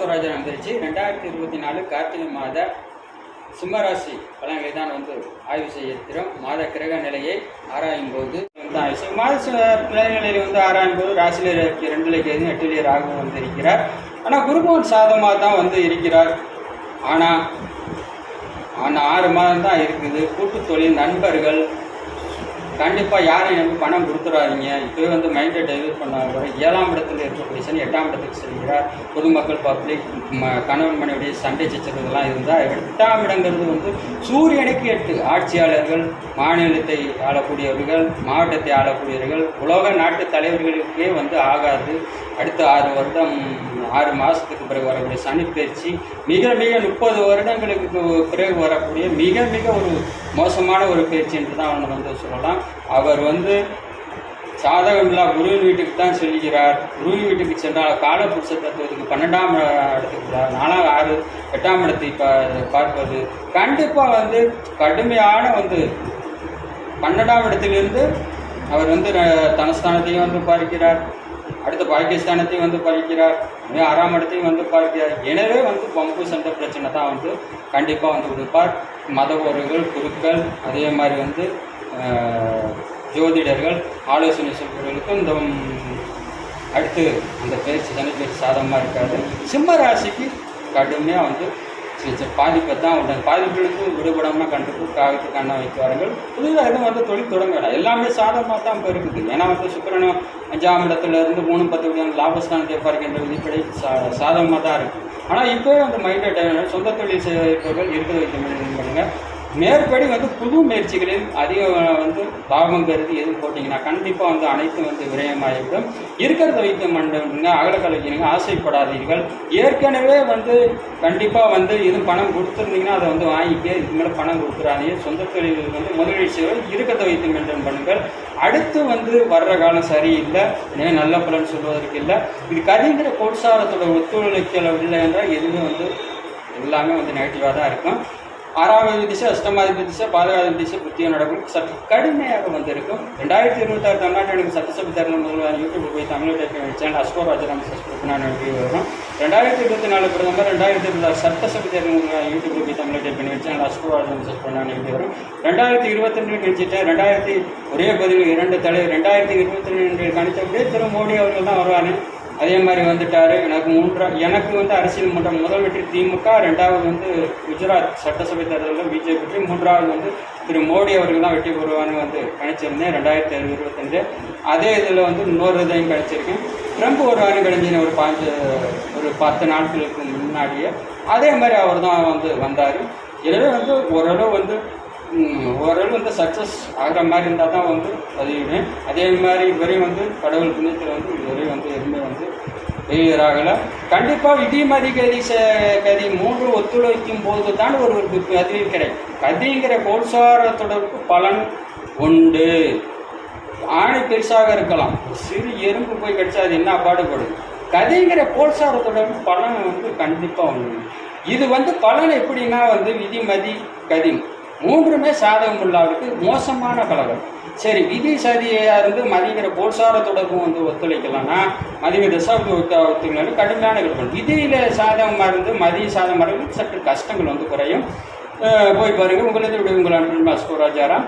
அஸ்வராஜன் வந்துருச்சு ரெண்டாயிரத்தி இருபத்தி நாலு கார்த்திகை மாத சிம்மராசி பலன்களை தான் வந்து ஆய்வு செய்ய இருக்கிறோம். மாத கிரக நிலையை ஆராயும் போது மாத ச- பிள்ளைகளில் வந்து ஆராயும் போது ராசியில் ரெண்டுல கேது எட்டுலேயே ராகு வந்து இருக்கிறார் ஆனால் குருபவன் சாதமாக தான் வந்து இருக்கிறார். ஆனால் ஆனால் ஆறு மாதம் தான் இருக்குது. கூட்டு தொழில் நண்பர்கள் கண்டிப்பாக யாரையும் நம்பி பணம் கொடுத்துடாதீங்க. இப்போவே வந்து மைண்டை டைவர்ட் பண்ணாங்க ஏழாம் இடத்துல இருக்கக்கூடிய சனி எட்டாம் இடத்துக்கு செல்கிறார். பொதுமக்கள் பப்ளிக் கணவன் மனைவிடைய சண்டை சச்சரவுகள்லாம் இருந்தால் எட்டாம் இடங்கிறது வந்து சூரியனுக்கு எட்டு. ஆட்சியாளர்கள் மாநிலத்தை ஆளக்கூடியவர்கள் மாவட்டத்தை ஆளக்கூடியவர்கள் உலக நாட்டு தலைவர்களுக்கே வந்து ஆகாது. அடுத்த ஆறு வருடம் ஆறு மாதத்துக்கு பிறகு வரக்கூடிய சனிப்பயிற்சி மிக மிக முப்பது வருடங்களுக்கு பிறகு வரக்கூடிய மிக மிக ஒரு மோசமான ஒரு பயிற்சி என்று தான் நம்ம வந்து சொல்லலாம். அவர் வந்து சாதகமில்லா குருவின் வீட்டுக்கு தான் செல்கிறார். குருவின் வீட்டுக்கு சென்றால் காலபுருஷ தத்துவத்துக்கு பன்னெண்டாம் இடத்துக்கு நாலாம் ஆறு எட்டாம் இடத்தை பா பார்ப்பது. கண்டிப்பாக வந்து கடுமையான வந்து பன்னெண்டாம் இடத்திலிருந்து அவர் வந்து தனஸ்தானத்தையும் வந்து பார்க்கிறார். அடுத்த பாகிஸ்தானத்தையும் வந்து பார்க்கிறார். மிக ஆறாம் இடத்தையும் வந்து பார்க்கிறார். எனவே வந்து பம்பு சண்டை பிரச்சனை தான் வந்து கண்டிப்பாக வந்து கொடுப்பார் மதவர்கள் குருக்கள் அதே மாதிரி வந்து ஜோதிடர்கள் ஆலோசனை சொல்பவர்களுக்கு இந்த அடுத்து அந்த பயிற்சி சனி பயிற்சி சாதகமாக இருக்காது. சிம்ம ராசிக்கு கடுமையாக வந்து சி- பாதிப்பை தான் உண்டு. பாதிப்பிலிருந்து விடுபடாமல் கண்டுக்கு காவித்து கண்ணை வைக்கிறார்கள் புதிதாக எதுவும் வந்து தொழில் தொடங்க வேண்டாம் எல்லாமே சாதகமாக தான் இப்போ இருக்குது ஏன்னா வந்து சுக்கரனும் அஞ்சாம் இடத்துல இருந்து மூணு பத்து விடியான லாபஸ்தானத்தை பார்க்கின்ற விதிப்படை சா சாதகமாக தான் இருக்குது ஆனால் இப்போவே அந்த மைண்டை சொந்த தொழில் செய்வர்கள் இருக்க வைக்க பண்ணுங்கள் மேற்படி வந்து புது முயற்சிகளில் அதிக வந்து லாபம் கருதி எதுவும் போட்டிங்கன்னா கண்டிப்பாக வந்து அனைத்தும் வந்து விரயமாகிவிடும். இருக்கிறத வைத்து மண்டபங்க அகலக்கல் ஆசைப்படாதீர்கள். ஏற்கனவே வந்து கண்டிப்பாக வந்து எதுவும் பணம் கொடுத்துருந்தீங்கன்னா அதை வந்து வாங்கிக்க இதுக்கு மேலே பணம் கொடுத்துறாதீங்க. சொந்த தொழிலில் வந்து முதலீடு செய்வது இருக்கிறத வைத்து மெயின்டைன் பண்ணுங்கள். அடுத்து வந்து வர்ற காலம் சரியில்லை. எனவே நல்ல பலன் சொல்வதற்கு இல்லை. இது கதிங்கிற கோட்சாரத்தோட ஒத்துழைக்கல இல்லை என்றால் எதுவுமே வந்து எல்லாமே வந்து நெகட்டிவாக தான் இருக்கும். ஆறாவது திசை அஷ்டமாதிபதி திசை பாதகாதிபதி திசை புத்திய நடக்கும். சற்று கடுமையாக வந்திருக்கும். ரெண்டாயிரத்தி இருபத்தாறு தமிழ்நாட்டு எனக்கு சட்டசபை தேர்தல் முதல்வர் யூடியூப் போய் தமிழ் டைப் சேனல் அஸ்கோ ராஜராம் சஸ்பெக்ட் நான் வீடியோ வரும். ரெண்டாயிரத்தி இருபத்தி நாலு பிரதமர் ரெண்டாயிரத்தி இருபத்தாறு சட்டசபை தேர்தல் யூடியூப் போய் தமிழ் டைப் பண்ணி சேனல் அஸ்கோ ராஜராம் சஸ்பெக்ட் நான் வீடியோ வரும். ரெண்டாயிரத்தி இருபத்தி ரெண்டு கணிச்சிட்டேன் ரெண்டாயிரத்தி ஒரே பதிவு இரண்டு தலைவர் ரெண்டாயிரத்தி இருபத்தி ரெண்டு கணிச்சபடியே திரு மோடி அவர்கள் தான் வருவாங்க அதே மாதிரி வந்துட்டார். எனக்கு மூன்றா எனக்கு வந்து அரசியல் மன்றம் முதல் வெற்றி திமுக ரெண்டாவது வந்து குஜராத் சட்டசபை தேர்தலில் பிஜேபி மூன்றாவது வந்து திரு மோடி அவர்கள் தான் வெற்றி பெறுவான்னு வந்து கணிச்சிருந்தேன் ரெண்டாயிரத்தி இருபத்தஞ்சு அதே இதில் வந்து இன்னொரு இதையும் கணிச்சிருக்கேன். ட்ரம்ப் ஒரு வாரம் கழிஞ்சின ஒரு பாஞ்சு ஒரு பத்து நாட்களுக்கு முன்னாடியே அதே மாதிரி அவர் தான் வந்து வந்தார். எனவே வந்து ஓரளவு வந்து ஓரளவு வந்து சக்ஸஸ் ஆகிற மாதிரி இருந்தால் தான் வந்து பதிவிடுவேன். அதே மாதிரி இதுவரையும் வந்து கடவுள் புண்ணியத்தில் வந்து இதுவரையும் வந்து எதுவுமே வந்து ஃபெயிலியர் ஆகலை. கண்டிப்பாக இடிமதி கதி ச- கதி மூன்று ஒத்துழைக்கும் போது தான் ஒரு ஒரு பதிவு கிடைக்கும். கதிங்கிற கோல்சார தொடர்பு பலன் உண்டு. ஆணை பெருசாக இருக்கலாம். சிறு எறும்பு போய் கிடைச்சா அது என்ன பாடுபடும் கதைங்கிற போல்சார தொடர்பு பலன் வந்து கண்டிப்பாக உண்டு. இது வந்து பலன் எப்படின்னா வந்து விதிமதி கதி மூன்றுமே சாதகம் உள்ளவருக்கு மோசமான கலகம் சரி விதி சதியாக இருந்து மதிங்கிற போல்சார தொடர்பும் வந்து ஒத்துழைக்கலாம்னா மதிங்க தசாப்தி ஒத்துழைக்கணும் கடுமையான இருக்கும் விதியில் சாதகமாக இருந்து மதிய சாதகமாக இருந்து சற்று கஷ்டங்கள் வந்து குறையும். போய் பாருங்கள் உங்களது விட உங்கள் அன்பு ராஜாராம்